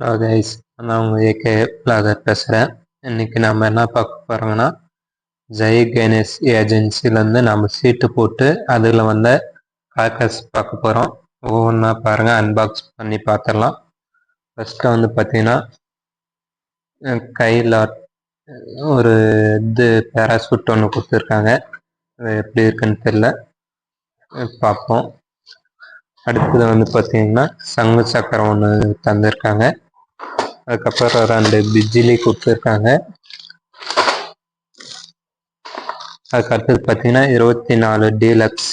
Hello guys நான் உங்கள் AK blogger பேசுகிறேன் இன்றைக்கி நம்ம என்ன பார்க்க போகிறோங்கன்னா ஜெய் கணேஷ் ஏஜென்சிலேருந்து நம்ம சீட்டு போட்டு அதில் வந்த கிராக்கர்ஸ் பார்க்க போகிறோம் ஒவ்வொன்றா பாருங்கள் அன்பாக்ஸ் பண்ணி பார்த்துடலாம் ஃபஸ்ட்டு வந்து பார்த்தீங்கன்னா கையில் ஒரு இது பேராசூட் ஒன்று கொடுத்துருக்காங்க. அது எப்படி இருக்குன்னு தெரில பார்ப்போம். அடுத்தது வந்து பார்த்தீங்கன்னா சங்கு சக்கரம் ஒன்று தந்திருக்காங்க. அதுக்கப்புறம் ரெண்டு பிஜிலி கொடுத்துருக்காங்க. அதுக்கு அடுத்தது பார்த்தீங்கன்னா இருபத்தி நாலு டீலக்ஸ்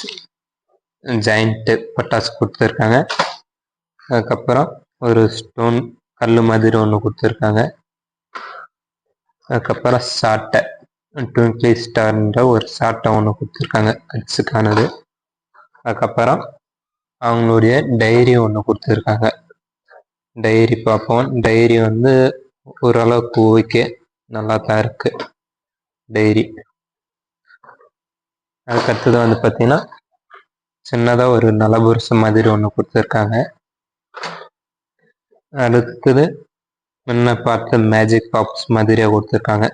ஜாயிண்ட்டு பட்டாசு கொடுத்துருக்காங்க. அதுக்கப்புறம் ஒரு ஸ்டோன் கல் மாதிரி ஒன்று கொடுத்துருக்காங்க. அதுக்கப்புறம் சாட்டை ட்விங்க்லி ஸ்டார்ன்ற ஒரு சாட்டை ஒன்று கொடுத்துருக்காங்க கட்ஸுக்கானது. அதுக்கப்புறம் அவங்களுடைய டைரி ஒன்று கொடுத்துருக்காங்க. டைரி பார்ப்போம். டைரி வந்து ஓரளவுக்கு ஓகே நல்லா தான் இருக்கு டைரி. அதுக்கடுத்தது வந்து பார்த்தீங்கன்னா சின்னதாக ஒரு நலபுருஷம் மாதிரி ஒன்று கொடுத்துருக்காங்க. அடுத்தது முன்ன பார்த்த மேஜிக் பாப்ஸ் மாதிரியாக கொடுத்துருக்காங்க.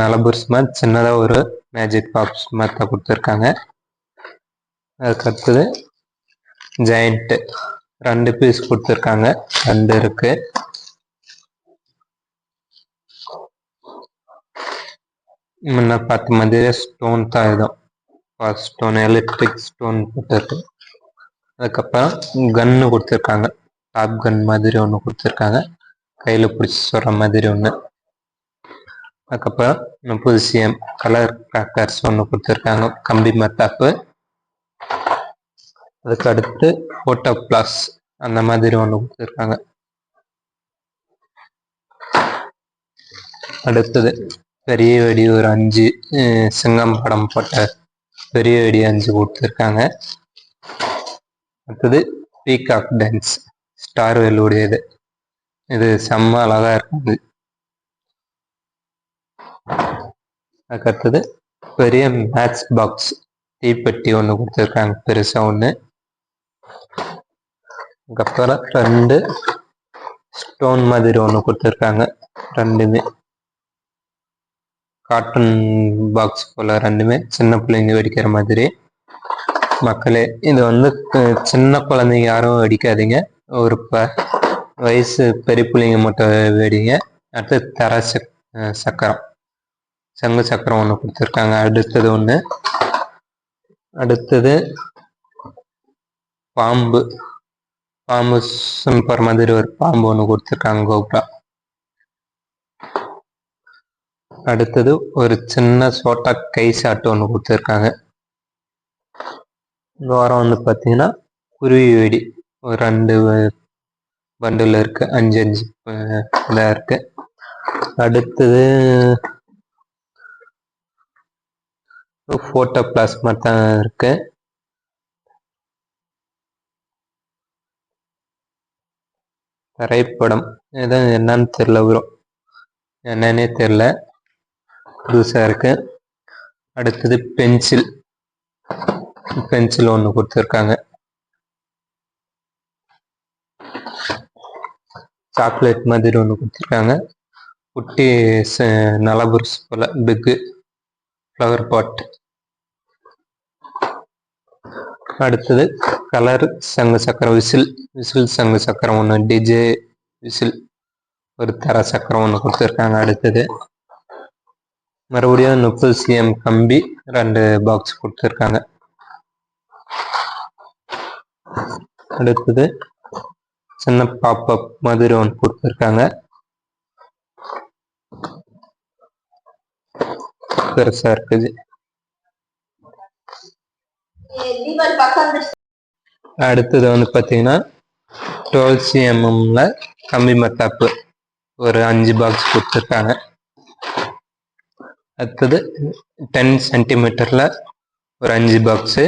நலபுருஷ் மாதிரி சின்னதாக ஒரு மேஜிக் பாப்ஸ் மாதிரி தான் கொடுத்துருக்காங்க. அதுக்கடுத்தது ஜெயண்ட்டு ரெண்டு பீஸ் கொடுத்துருக்காங்க. ரெண்டு இருக்கு. முன்ன பார்த்த மாதிரி ஸ்டோன் தான் இதுவும் ஸ்டோன் எலக்ட்ரிக் ஸ்டோன் போட்டுருக்கு. அதுக்கப்புறம் கன்னு கொடுத்துருக்காங்க. டாப் கன் மாதிரி ஒன்று கொடுத்துருக்காங்க. கையில் பிடிச்சி சொல்கிற மாதிரி ஒன்று அதுக்கப்புறம் புதுசியம் கலர் கிராக்கர்ஸ் ஒன்று கொடுத்துருக்காங்க. கம்பி மத்தாப்பு அதுக்கு அடுத்து ஃபோட்டோ பிளஸ் அந்த மாதிரி ஒன்று கொடுத்துருக்காங்க. அடுத்தது பெரிய வெடி ஒரு அஞ்சு சிங்கம் படம் போட்ட பெரிய வெடி அஞ்சு கொடுத்துருக்காங்க. அடுத்தது பீகாக் டான்ஸ் ஸ்டார் வெல்லுடையது இது செம்ம அழகா இருக்குது. அதுக்கடுத்தது பெரிய மேட்ச் பாக்ஸ் தீப்பெட்டி ஒன்று கொடுத்துருக்காங்க. பெருசாக ஒன்று அதுக்கப்புறம் ரெண்டு ஸ்டோன் மாதிரி ஒன்று கொடுத்துருக்காங்க. ரெண்டுமே. காட்டன் பாக்ஸ் போல் ரெண்டுமே. சின்ன பிள்ளைங்க வெடிக்கிற மாதிரி. மக்களே இது வந்து சின்ன குழந்தைங்க யாரும் வெடிக்காதீங்க. ஒரு ப வயசு பெரிய பிள்ளைங்க மட்டும் வெடிங்க. அடுத்து தர சக் சக்கரம். சங்கு சக்கரம் ஒன்று கொடுத்துருக்காங்க. அடுத்தது ஒன்று அடுத்தது பாம்பு. பாம்பு சிம்பர் மாதிரி ஒரு பாம்பு ஒன்று கொடுத்துருக்காங்க கோப்ரா. அடுத்தது ஒரு சின்ன சோட்டா கை சாட்டு ஒன்று கொடுத்துருக்காங்க. இந்த வாரம் வந்து பார்த்தீங்கன்னா குருவி வெடி. ஒரு ரெண்டு பண்டில் இருக்கு. அஞ்சு அஞ்சு இதாக இருக்கு. அடுத்தது ஃபோட்டோ பிளாஸ்மா தான் இருக்கு. திரைப்படம் இதான் என்னன்னு தெரில ப்ரோ என்னன்னே தெரில புதுசாக இருக்கு. அடுத்தது பென்சில் பென்சில் ஒன்று கொடுத்துருக்காங்க. சாக்லேட் மாதிரி ஒன்று கொடுத்துருக்காங்க. குட்டி நலபுருஸ் போல் பிக்கு ஃப்ளவர் பாட் அடுத்தது கலர் சங்கு சக்கரம் விசில் விசில் சங்கு சக்கரம் ஒன்று டிஜே விசில் ஒரு தர சக்கரம் ஒன்று கொடுத்துருக்காங்க அடுத்தது. மறுபடியும் முப்பது சிஎம் கம்பி ரெண்டு பாக்ஸ் கொடுத்துருக்காங்க. அடுத்தது சின்ன பாப்பப் மாதிரி ஒன்று கொடுத்துருக்காங்க. பெருசா இருக்குது. அடுத்தது வந்து பார்த்தீங்கன்னா டுவெல் சிஎம்எம்ல கம்பி மத்தாப்பு ஒரு அஞ்சு பாக்ஸ் கொடுத்துருக்காங்க. அடுத்தது டென் சென்டிமீட்டரில் ஒரு அஞ்சு பாக்ஸு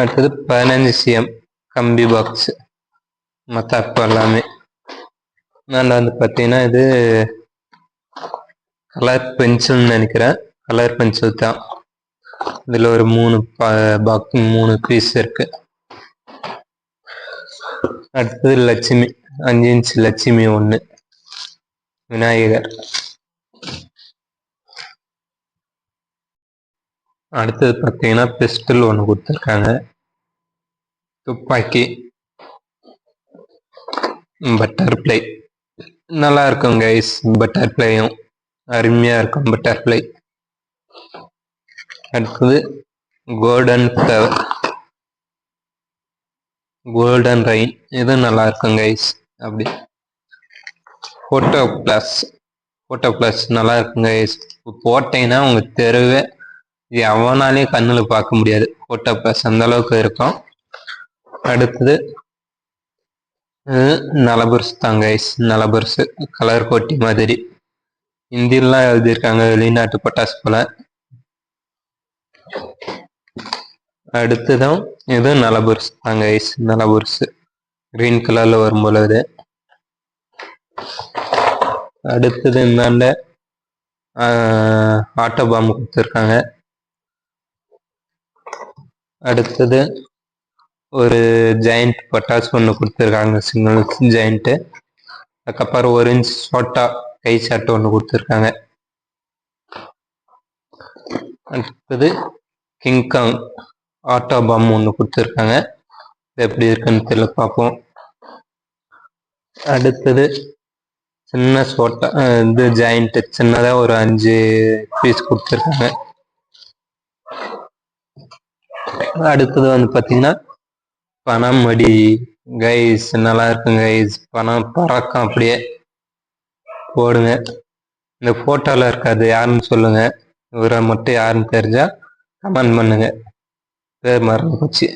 அடுத்தது பதினஞ்சு சிஎம் கம்பி பாக்ஸு மத்தாப்பு எல்லாமே. நான் வந்து பார்த்தீங்கன்னா இது கலர் பென்சில்னு நினைக்கிறேன். கலர் பென்சில் தான். இதுல ஒரு மூணு மூணு பீஸ் இருக்கு. அடுத்தது லட்சுமி அஞ்சு இன்ச் லட்சுமி ஒன்று விநாயகர். அடுத்தது பார்த்தீங்கன்னா பிஸ்டல் ஒன்று கொடுத்துருக்காங்க. துப்பாக்கி. பட்டர்ஃப்ளை நல்லா இருக்கும் கைஸ் பட்டர்ஃப்ளையும் அருமையாக இருக்கும் பட்டர்ஃப்ளை அடுத்தது கோல்டன் ஃப்ளவர் கோல்டன் ரைன் இது நல்லா இருக்கும் கைஸ் அப்படி. ஃபோட்டோ ப்ளஸ் ஃபோட்டோ ப்ளஸ் நல்லா இருக்கும் கைஸ் போட்டீங்கன்னா உங்கள் தெருவே எவனாலையும் கண்ணில் பார்க்க முடியாது. ஃபோட்டோ ப்ளஸ் அந்த அளவுக்கு இருக்கும். அடுத்தது நலபர்ஸ் தான் கைஸ் நலபர்ஸ். கலர் கோட்டி மாதிரி. ஹிந்திலாம் எழுதியிருக்காங்க வெளிநாட்டு பட்டாசு போல. அடுத்ததும் இது நலபுர்ஸ் தாங்க கைஸ் நலபுர்ஸ் கிரீன் கலர்ல வரும் போல இது. அடுத்தது இந்தாண்ட ஆட்டோ பாம்பு கொடுத்துருக்காங்க. அடுத்தது ஒரு ஜெயண்ட் பட்டாசு ஒன்று கொடுத்துருக்காங்க. சிங்கிள் ஜெயண்ட்டு அதுக்கப்புறம் ஒரு இன்ச் சோட்டா கை சாட்டு ஒன்று கொடுத்துருக்காங்க. அடுத்தது கிங்காங் ஆட்டோ பாம் ஒன்று கொடுத்துருக்காங்க. எப்படி இருக்குன்னு தெரியல பார்ப்போம். அடுத்தது சின்ன சோட்டா இது ஜாயிண்ட்டு சின்னதாக ஒரு அஞ்சு பீஸ் கொடுத்துருக்காங்க. அடுத்தது வந்து பார்த்தீங்கன்னா பனமடி கைஸ் நல்லா இருக்கும் கைஸ் பணம் பறக்கும் அப்படியே போடுங்க. இந்த ஃபோட்டோவில் இருக்காது யாருன்னு சொல்லுங்க. இவரை மட்டும் யாருன்னு தெரிஞ்சா கமெண்ட் பண்ணுங்க. பேர் மறந்து போச்சு.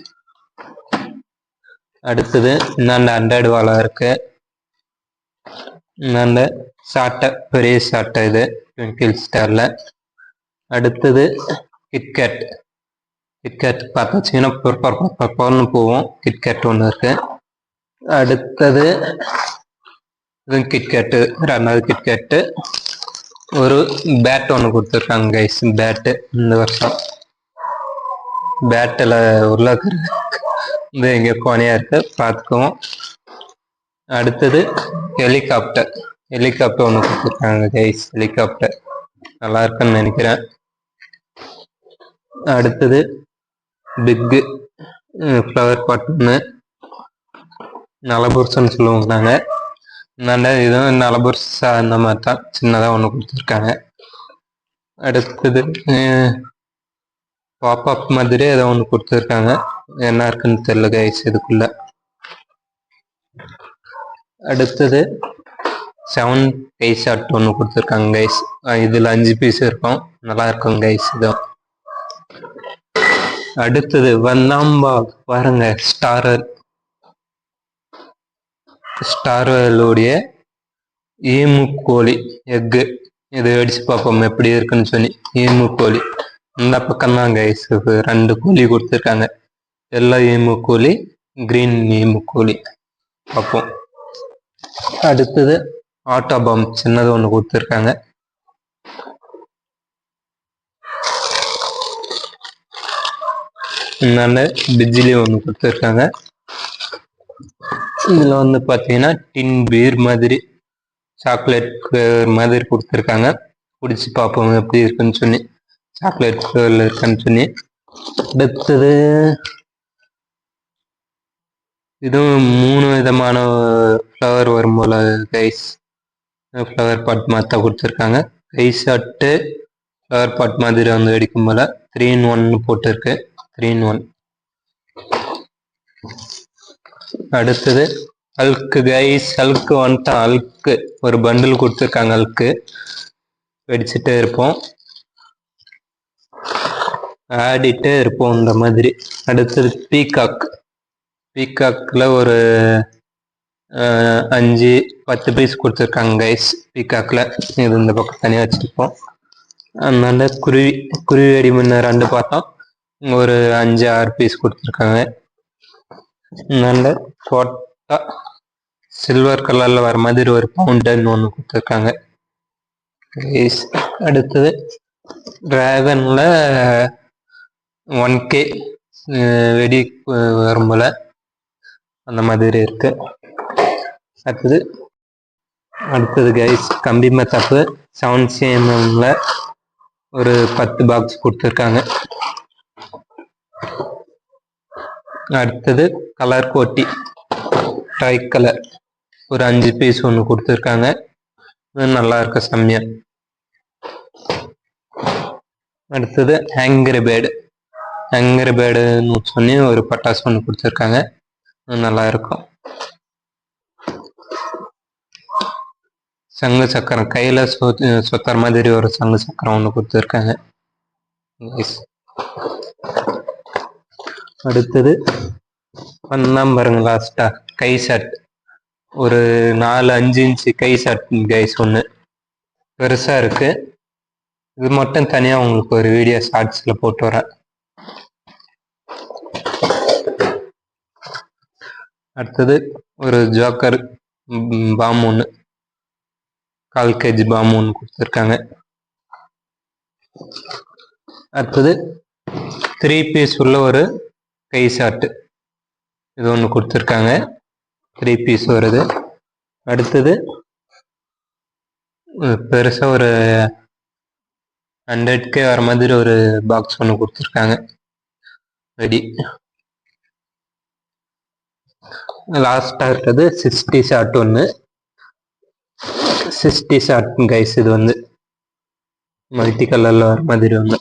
அடுத்தது இந்தாண்ட அண்ட்ராய்டு வாழை இருக்கு. இந்தாண்ட சாட்டை பெரிய சாட்டை இது ட்விங்கிள் ஸ்டாரில் அடுத்தது கிட்கேட் கிட்கேட் பார்த்தாச்சிங்கன்னா பர்பர் பர்பர்னு போவோம். கிட்கேட் ஒன்று இருக்கு. அடுத்தது இது கிட்கேட்டு ரெண்டாவது கிட்கேட்டு ஒரு பேட் ஒன்று கொடுத்துருக்காங்க கைஸ் பேட்டு இந்த வருஷம். பேட்டில் உருளாக்குறது இந்த இங்கே கோணையாக இருக்கு. பார்த்துக்குவோம் அடுத்தது ஹெலிகாப்டர் ஹெலிகாப்டர் ஒன்று கொடுத்துருக்காங்க கைஸ் ஹெலிகாப்டர் நல்லா இருக்குன்னு நினைக்கிறேன். அடுத்தது பிக்கு ஃப்ளவர் பாட் ஒன்று நலபுருஷன்னு சொல்லுவாங்க நாங்கள் நல்ல இதுவும் நலபுருஷா அந்த மாதிரி தான் சின்னதாக ஒன்று கொடுத்துருக்காங்க. அடுத்தது பாப்அப் மாதிரி ஏதோ ஒன்று கொடுத்துருக்காங்க. என்ன இருக்குன்னு தெரியல கைஸ் இதுக்குள்ள. அடுத்தது செவன் கை ஷாட் ஒன்று கொடுத்துருக்காங்க கைஸ் இதில் அஞ்சு பீஸ் இருக்கும். நல்லா இருக்கும் கைஸ் இதுவும் அடுத்தது வந்தாம்பா பாருங்க ஸ்டாரர் ஸ்டாரோடைய ஈமு கோழி எக்கு. இதை அடிச்சு பார்ப்போம் எப்படி இருக்குன்னு சொல்லி. ஈமு கோழி இந்த பக்கம் தான் கைஸ் ரெண்டு கோழி கொடுத்துருக்காங்க. எல்லா ஈமு கோழி கிரீன் ஈமு கோழி பார்ப்போம். அடுத்தது ஆட்டோ பாம் சின்னது ஒன்று கொடுத்துருக்காங்க. இந்தாண்ட பிஜிலி ஒன்று கொடுத்துருக்காங்க. இதில் வந்து பார்த்தீங்கன்னா டின் பீர் மாதிரி சாக்லேட் மாதிரி கொடுத்துருக்காங்க. குடிச்சு பார்ப்போம் எப்படி இருக்குன்னு சொல்லி. சாக்லேட் ஃப்ளேவரில் இருக்குன்னு சொல்லி. அடுத்தது இதுவும் மூணு விதமான ஃப்ளவர் வரும் போல கைஸ் ஃப்ளவர் பாட் மாற்ற கொடுத்துருக்காங்க. கை அட்டு ஃப்ளவர் பாட் மாதிரி வந்து வெடிக்கும் போல. த்ரீ இன் ஒன்னு போட்டிருக்கு. த்ரீ இன் ஒன் அடுத்தது அல்க்கு கைஸ் அல்க்கு வந்துட்டான் அல்க்கு ஒரு பண்டில் கொடுத்துருக்காங்க அல்க்கு வெடிச்சுட்டே இருப்போம். ஆடிட்டே இருப்போம் இந்த மாதிரி. அடுத்தது பீகாக் பீகாக்ல ஒரு அஞ்சு பத்து பீஸ் கொடுத்துருக்காங்க கைஸ் பீகாக்ல இது இந்த பக்கம் தனியாக வச்சுருப்போம். அதனால குருவி குருவி வெடி முன்ன ரெண்டு பார்த்தோம். ஒரு அஞ்சு ஆறு பீஸ் கொடுத்துருக்காங்க. நல்ல போட்டா சில்வர் கலர்ல வர மாதிரி ஒரு பவுண்டன் ஒன்று கொடுத்துருக்காங்க. அடுத்தது டிராகன்ல ஒன் கே வெடி வரும் போல அந்த மாதிரி இருக்கு. அடுத்தது அடுத்தது கைஸ் கம்பி மெத்தப்பு செவன் சிஎம்எம்ல ஒரு பத்து பாக்ஸ் கொடுத்துருக்காங்க. அடுத்தது கலர் கோட்டி. ட்ரை கலர் ஒரு அஞ்சு பீஸ் ஒன்று கொடுத்துருக்காங்க. நல்லா இருக்கு செம்மையா. அடுத்தது ஹேங்கர் பேடு ஹேங்கர் பேடுன்னு சொல்லி ஒரு பட்டாசு ஒன்று கொடுத்துருக்காங்க. நல்லா இருக்கும் சங்கு சக்கரம். கையில் சொ சொத்துற மாதிரி ஒரு சங்கு சக்கரம் ஒன்று கொடுத்துருக்காங்க. அடுத்தது பண்ணாம பாருங்க லாஸ்டா கை ஷர்ட் ஒரு நாலு அஞ்சு இன்ச்சு கை ஷர்ட் கைஸ் ஒன்று பெருசாக இருக்கு. இது மட்டும் தனியாக உங்களுக்கு ஒரு வீடியோ ஷார்ட்ஸில் போட்டு வரேன். அடுத்தது ஒரு ஜோக்கர் பாம் ஒன்று கால் கேஜி பாம் ஒன்று கொடுத்துருக்காங்க. அடுத்தது த்ரீ பீஸ் உள்ள ஒரு கை ஷார்ட் இது ஒன்று கொடுத்துருக்காங்க. த்ரீ பீஸ் வருது. அடுத்தது பெருசாக ஒரு ஹண்ட்ரட் கே வர மாதிரி ஒரு பாக்ஸ் ஒன்று கொடுத்துருக்காங்க. ரெடி. லாஸ்ட்டாக இருக்கிறது சிக்ஸ்டி ஷார்ட் ஒன்று சிக்ஸ்டி ஷார்ட் கைஸ் இது வந்து. மல்டி கலரில் வர மாதிரி ஒன்று